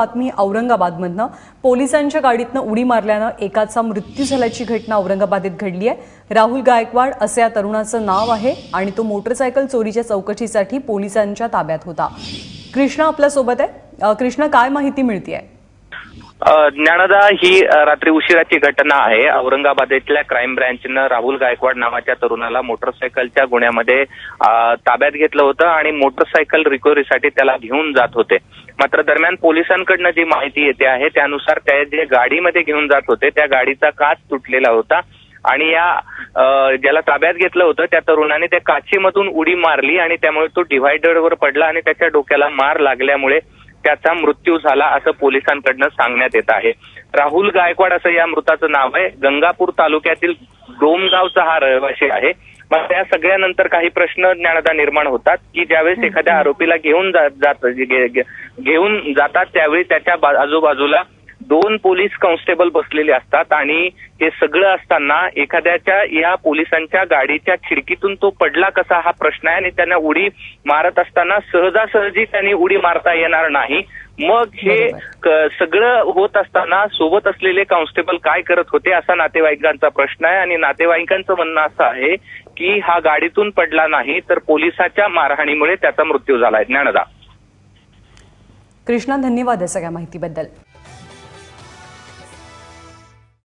बातमी औरंगाबादमधनं. पोलिसांच्या गाडीतनं उडी मारल्यानं एकाचा मृत्यू झाल्याची घटना औरंगाबादेत घडली आहे राहुल गायकवाड असे या तरुणाचं नाव आहे आणि तो मोटरसायकल चोरीच्या चौकशीसाठी पोलिसांच्या ताब्यात होता. कृष्णा आपल्यासोबत आहे. कृष्णा काय माहिती मिळतीये? आहे ज्ञानदा ही रात्री उशिराची घटना आहे. औरंगाबादेतल्या क्राईम ब्रँचनं राहुल गायकवाड नावाच्या तरुणाला मोटरसायकलच्या गुन्ह्यामध्ये ताब्यात घेतलं होतं आणि मोटरसायकल रिकव्हरीसाठी त्याला घेऊन जात होते. मात्र दरम्यान पोलिसांकडनं जी माहिती येते आहे त्यानुसार त्या जे गाडीमध्ये घेऊन जात होते त्या गाडीचा काच तुटलेला होता आणि या ज्याला ताब्यात घेतलं होतं त्या तरुणाने त्या काचेमधून उडी मारली आणि त्यामुळे तो डिव्हायडरवर पडला आणि त्याच्या डोक्याला मार लागल्यामुळे त्याचा मृत्यू झाला असं पोलिसांकडनं सांगण्यात येत आहे. राहुल गायकवाड असं या मृताचं नाव आहे. गंगापूर तालुक्यातील डोमगावचा हा रहिवासी आहे. मग त्या सगळ्यानंतर काही प्रश्न ज्ञानदा निर्माण होतात की ज्यावेळेस एखाद्या आरोपीला घेऊन जात घेऊन जातात त्यावेळी त्याच्या आजूबाजूला दोन पोलीस कॉन्स्टेबल बसलेले असतात आणि हे सगळं असताना एखाद्याच्या या पोलिसांच्या गाडीच्या खिडकीतून तो पडला कसा हा प्रश्न आहे आणि त्यांना उडी मारत असताना सहजासहजी त्यांनी उडी मारता येणार नाही. मग हे सगळं होत असताना सोबत असलेले कॉन्स्टेबल काय करत होते असा नातेवाईकांचा प्रश्न आहे आणि नातेवाईकांचं म्हणणं असं आहे की हा गाडीतून पडला नाही तर पोलिसाच्या मारहाणीमुळे त्याचा मृत्यू झालाय ज्ञानदा. कृष्णा धन्यवाद या सगळ्या माहितीबद्दल.